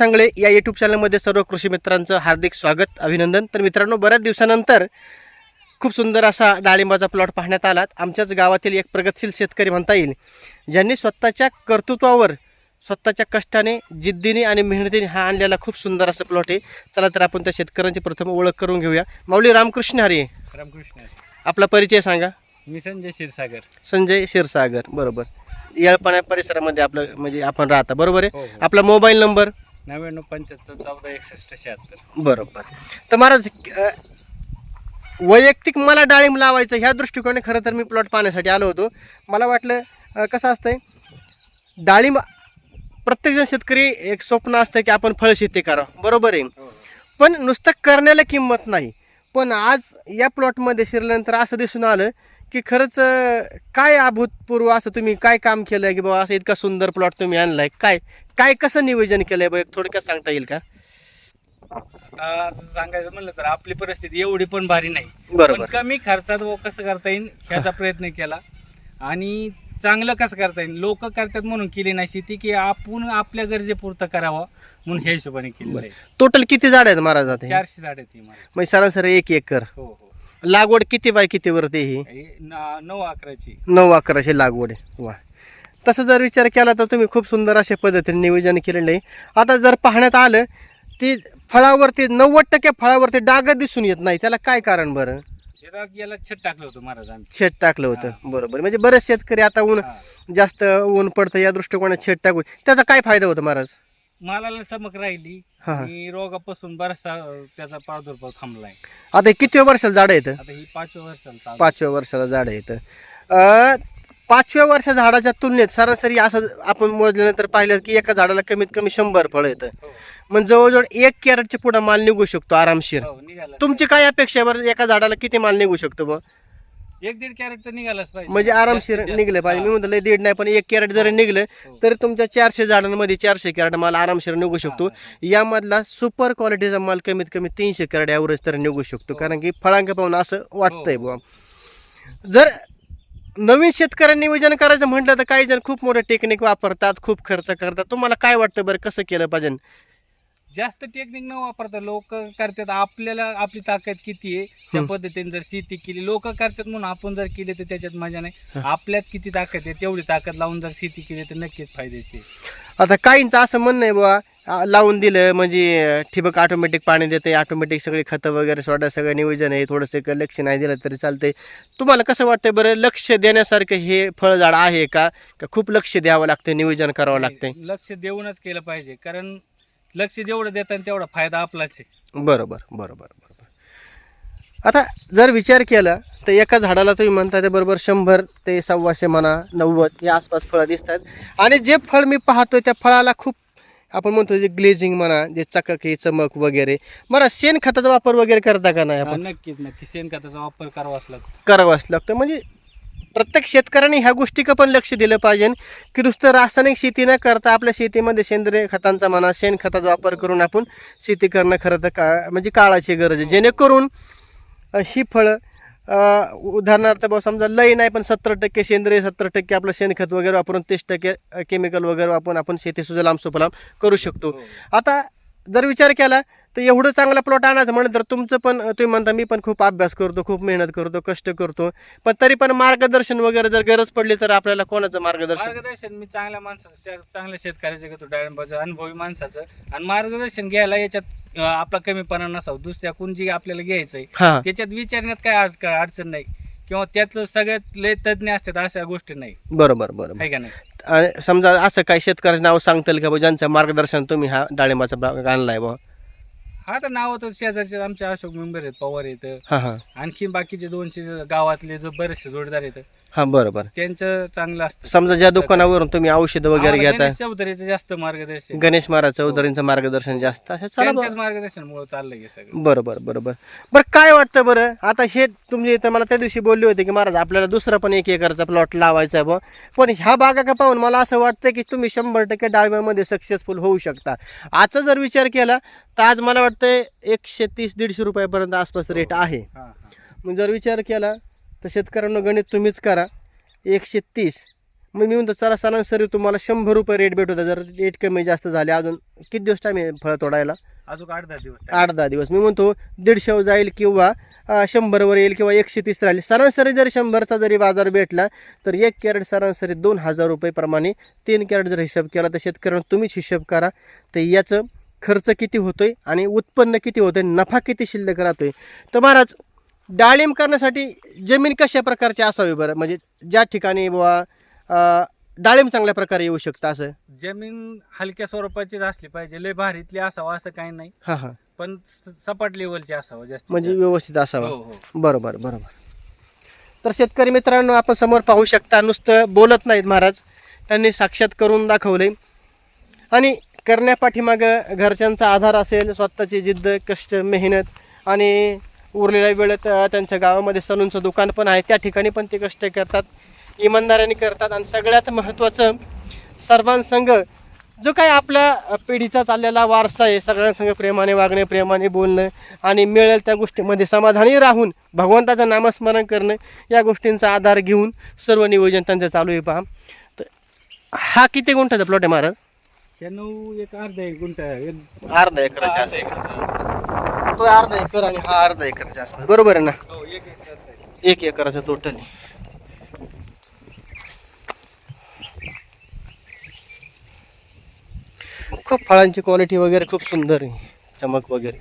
टांगळे या यूट्यूब चॅनलमध्ये सर्व कृषी मित्रांचं हार्दिक स्वागत अभिनंदन. तर मित्रांनो बऱ्याच दिवसानंतर खूप सुंदर असा डाळिंबाचा प्लॉट पाहण्यात आलात. आमच्याच गावातील एक प्रगतशील शेतकरी म्हणता येईल ज्यांनी स्वतःच्या कर्तृत्वावर स्वतःच्या कष्टाने जिद्दीने आणि मेहनतीने हा आणलेला खूप सुंदर असा प्लॉट आहे. चला तर आपण त्या शेतकऱ्यांची प्रथम ओळख करून घेऊया. माऊली रामकृष्ण हरी. रामकृष्ण आपला परिचय सांगा. मी संजय क्षीरसागर. संजय क्षीरसागर बरोबर. येळपाण्या परिसरामध्ये आपलं म्हणजे आपण राहता बरोबर आहे? हो आपला मोबाईल नंबर नव्याण्णव पंच्याहत्तर चौदा एकसष्ट शहात्तर. बरोबर. तर महाराज अ, वैयक्तिक मला डाळिंब लावायचं ह्या दृष्टिकोनाने खरं तर मी प्लॉट पाहण्यासाठी आलो होतो. मला वाटलं अ, कसं असतंय डाळिंब प्रत्येकजण शेतकरी एक स्वप्न असतं की आपण फळ शेती करावं. बरोबर आहे. हो. पण नुसतं करण्याला किंमत नाही. पण आज या प्लॉटमध्ये शिरल्यानंतर असं दिसून आलं की खरंच काय अभूतपूर्व असं तुम्ही काय काम केलंय की बाबा असं इतका सुंदर प्लॉट तुम्ही आणलाय? काय काय कसं नियोजन केलंय बघ थोडक्यात सांगता येईल का? आता सांगायचं म्हणलं तर आपली परिस्थिती एवढी पण भारी नाही. पण बरोबर कमी खर्चात व कसं करता येईल ह्याचा प्रयत्न केला. आणि चांगलं कसं करता येईल? लोक करतात म्हणून केली नाही शेती की आपण आपल्या गरजेपुरतं करावं म्हणून ह्या हिशोबाने केलेलं आहे. टोटल किती झाड आहेत महाराज आता हे? चारशे झाड ती मला म्हणजे सरासरी एक एकर. हो हो. लागवड किती बाय किती वरती ही? हे न- नऊ अकराची. नऊ अकराशे लागवड आहे. वा. तसं जर विचार केला तर तुम्ही खूप सुंदर अशा पद्धतीने नियोजन केलेलं आहे. आता जर पाहण्यात आलं ती फळावरती नव्वद टक्के फळावरती डाग दिसून येत नाही. त्याला काय कारण बरं? याला याला छत टाकलं होतं महाराज आम्ही. शेत टाकलं होतं. बरोबर. म्हणजे बरेच शेतकरी आता ऊन हा. जास्त ऊन पडतं या दृष्टिकोनात शेत टाकून. त्याचा काय फायदा होतो महाराज? मालाला चमक राहिली हा हा. आणि रोगापासून बराचसा त्याचा प्रादुर्भाव थांबलाय. आता हे किती वर्षाला झाड येतं आता ही पाचव्या वर्षाला चालू आहे. पाचव्या वर्षाला झाड येतं अं, पाचव्या वर्षा झाडाच्या तुलनेत सरासरी असं आपण मोजल्यानंतर पाहिलं की एका झाडाला कमीत कमी शंभर फळ येतं हो, म्हणजे जवळजवळ एक कॅरेटच्या पुढे माल निघू शकतो आरामशीर. हो, तुमची काय अपेक्षा आहे बरं? एका झाडाला किती माल निघू शकतो पाहिजे. एक दीड कॅरेट तर निघालाच पाहिजे म्हणजे आरामशीर जास्तीत जास्त. निघलं पाहिजे मी हा. म्हणतो लय दीड नाही पण एक कॅरेट जरी हो. निघलं हो. तर तुमच्या चारशे झाडांमध्ये चारशे कॅरेट माल आरामशीर निघू शकतो हा, यामधला सुपर क्वालिटीचा माल कमीत कमी तीनशे कॅरेट ॲव्हरेज तर निघू शकतो हो. कारण की फळांक पाहून असं वाटतंय हो. बुवा जर नवीन शेतकऱ्यांनी नियोजन करायचं म्हटलं तर काही जण खूप मोठे टेक्निक वापरतात खूप खर्च करतात तुम्हाला काय वाटतं बरं कसं केलं पाहिजे जास्त टेक्निक न वापरता लोक करतात. आपल्याला आपली ताकद किती आहे? त्या. पद्धतीने जर शेती केली लोक करतात म्हणून आपण जर केली तर त्याच्यात मजा नाही. आपल्यात किती ताकद आहे तेवढी ताकद लावून जर शेती केली तर नक्कीच फायद्याची आहे. आता काहींचं असं म्हणणं आहे बुवा लावून दिलं म्हणजे ठिबक ऑटोमॅटिक पाणी देते ऑटोमॅटिक सगळी खतं वगैरे सोडा सगळं नियोजन आहे थोडंसं एक लक्ष नाही दिलं तरी चालतंय. तुम्हाला कसं वाटतंय बरं लक्ष देण्यासारखं हे फळझाड आहे का? का खूप लक्ष द्यावं लागतं नियोजन करावं लागतंय? लक्ष देऊनच केलं पाहिजे. कारण लक्ष जेवढं देतात तेवढा फायदा आपलाच आहे. बरोबर बरोबर बरोबर. आता जर विचार केला तर एका झाडाला तुम्ही म्हणता ते बरोबर शंभर ते सव्वाशे म्हणा नव्वद या आसपास फळं दिसतात. आणि जे फळ मी पाहतोय त्या फळाला खूप आपण म्हणतो जे ग्लेझिंग म्हणा जे चकक चमक वगैरे. मला शेणखताचा वापर वगैरे करता का नाही आपण? नक्कीच नक्की शेणखताचा वापर करावाच लागतो. करावाच लागतं. म्हणजे प्रत्येक शेतकऱ्याने ह्या गोष्टीकडे पण लक्ष दिलं पाहिजे. की नुसतं रासायनिक शेती न करता आपल्या शेतीमध्ये सेंद्रिय खतांचा म्हणा शेणखताचा वापर करून आपण शेती करणं खरं तर का म्हणजे काळाची गरज आहे. जेणेकरून ही फळं उदाहरणार्थ बा समजा लई नाही पण सत्तर टक्के सेंद्रिय सत्तर टक्के आपलं शेणखत वगैरे वापरून तीस टक्के केमिकल वगैरे वापरून आपण शेती सुजलाम सुफलाम करू शकतो. हो. आता जर विचार केला तर एवढं चांगला प्लॉट आणायचं म्हणलं तर तुमचं पण तुम्ही म्हणता मी पण खूप अभ्यास करतो खूप मेहनत करतो कष्ट करतो. पण तरी पण मार्गदर्शन वगैरे जर गरज पडली तर आपल्याला कोणाचं मार्गदर्शन? मार्गदर्शन मी चांगल्या माणसाचं चांगल्या शेतकऱ्याचं घेतो डाळिंबाचं अनुभवी माणसाचं. आणि मार्गदर्शन घ्यायला याच्यात अं, आपला कमीपणा नसावं. दुसऱ्या कोण जी आपल्याला घ्यायचंय हां. त्याच्यात विचारण्यात काय अड- काय अडचण नाही. किंवा त्यातलं सगळ्यात लय तज्ज्ञ असतात अशा गोष्टी नाही. बरोबर बरोबर. आहे का नाही? आणि समजा असं काही शेतकऱ्याचं नाव सांगता येईल का बुवा ज्यांचं मार्गदर्शन तुम्ही हा डाळिंबाचा बाग आणलाय बुवा हा तर नाव तर शेजारचे आमचे अशोक मेंबर आहेत पवार आहेत. हां हां. आणखी बाकीचे दोनशे गावातले जो बरेचसे जोडदार आहेत हां बरोबर. त्यांचं चांगलं असतं. समजा ज्या दुकानावरून तुम्ही औषधं वगैरे आम्हाला गणेश चौधरीचं जास्त मार्गदर्शन. गणेश महाराज चौधरींचं मार्गदर्शन जास्त. असं चला बुवा. त्यांच्याच मार्गदर्शनमुळे चाललंय हे सगळं. बरोबर बरोबर. बरं काय वाटतं बरं? आता हे तुम्ही इथं मला त्या दिवशी बोलले होते की महाराज आपल्याला दुसरा पण एक एकरचा प्लॉट लावायचा आहे बुवा. पण ह्या बागा का पाहून मला असं वाटतं की तुम्ही शंभर टक्के डाळिंबामध्ये सक्सेसफुल होऊ शकता. आजचा जर विचार केला तर आज मला वाटतं एकशे तीस दीडशे रुपयापर्यंत आसपास रेट आहे. हा, हा. मग जर विचार केला तर शेतकऱ्यांना गणित तुम्हीच करा. एकशे तीस. मग मी म्हणतो चला सरासरी तुम्हाला शंभर रुपये रेट भेटतो जर रेट कमी जास्त झाले अजून किती दिवस टाईम आहे फळं तोडायला? अजून आठ दहा दिवस आठ दहा दिवस. मी म्हणतो दीडशे जाईल किंवा अं, शंभरवर येईल किंवा एकशे तीस राहील. सरासरी जरी शंभरचा जरी बाजार भेटला तर एक कॅरेट सरासरी दोन हजार रुपयेप्रमाणे तीन कॅरेट जर हिशोब केला तर शेतकऱ्यांना तुम्हीच हिशोब करा. तर याचं खर्च किती होतोय आणि उत्पन्न किती होतंय नफा किती शिल्लक राहतोय. तर महाराज डाळिंब करण्यासाठी जमीन कशा प्रकारची असावी बरं? म्हणजे ज्या ठिकाणी बुवा डाळिंब चांगल्या प्रकारे येऊ शकतं असं? जमीन हलक्या स्वरूपाचीच असली पाहिजे लय भारीतली असावं असं काही नाही. हां हां. पण सपाट लेवलची असावं जास्त. म्हणजे व्यवस्थित असावं. हो हो. बरोबर बरोबर. तर शेतकरी मित्रांनो आपण समोर पाहू शकता नुसतं बोलत नाहीत महाराज. त्यांनी साक्षात करून दाखवले आणि करण्यापाठीमागं घरच्यांचा आधार असेल स्वतःची जिद्द कष्ट मेहनत आणि उरलेल्या वेळेत त्यांच्या गावामध्ये सलूनचं दुकान पण आहे. त्या ठिकाणी पण ते कष्ट करतात इमानदाराने करतात आणि सगळ्यात महत्त्वाचं सर्वांसंग जो काही आपल्या पिढीचा चाललेला वारसा आहे सगळ्यांसंग प्रेमाने वागणे प्रेमाने बोलणं आणि मिळेल त्या गोष्टीमध्ये समाधानी राहून भगवंताचं नामस्मरण करणं या गोष्टींचा आधार घेऊन सर्व नियोजन त्यांचं चालू आहे पहा. तर हा किती गुंठाचा प्लॉट आहे महाराज? एक अर्धा एक गुंठ एक अर्धा एकराच्या आसपास. तो अर्धा एकर आणि हा अर्धा एकराच्या आसपास. बरोबर आहे ना? हो एक एकराचा आहे. एक एकराचं टोटल खूप फळांची क्वालिटी वगैरे खूप सुंदर आहे. चमक वगैरे.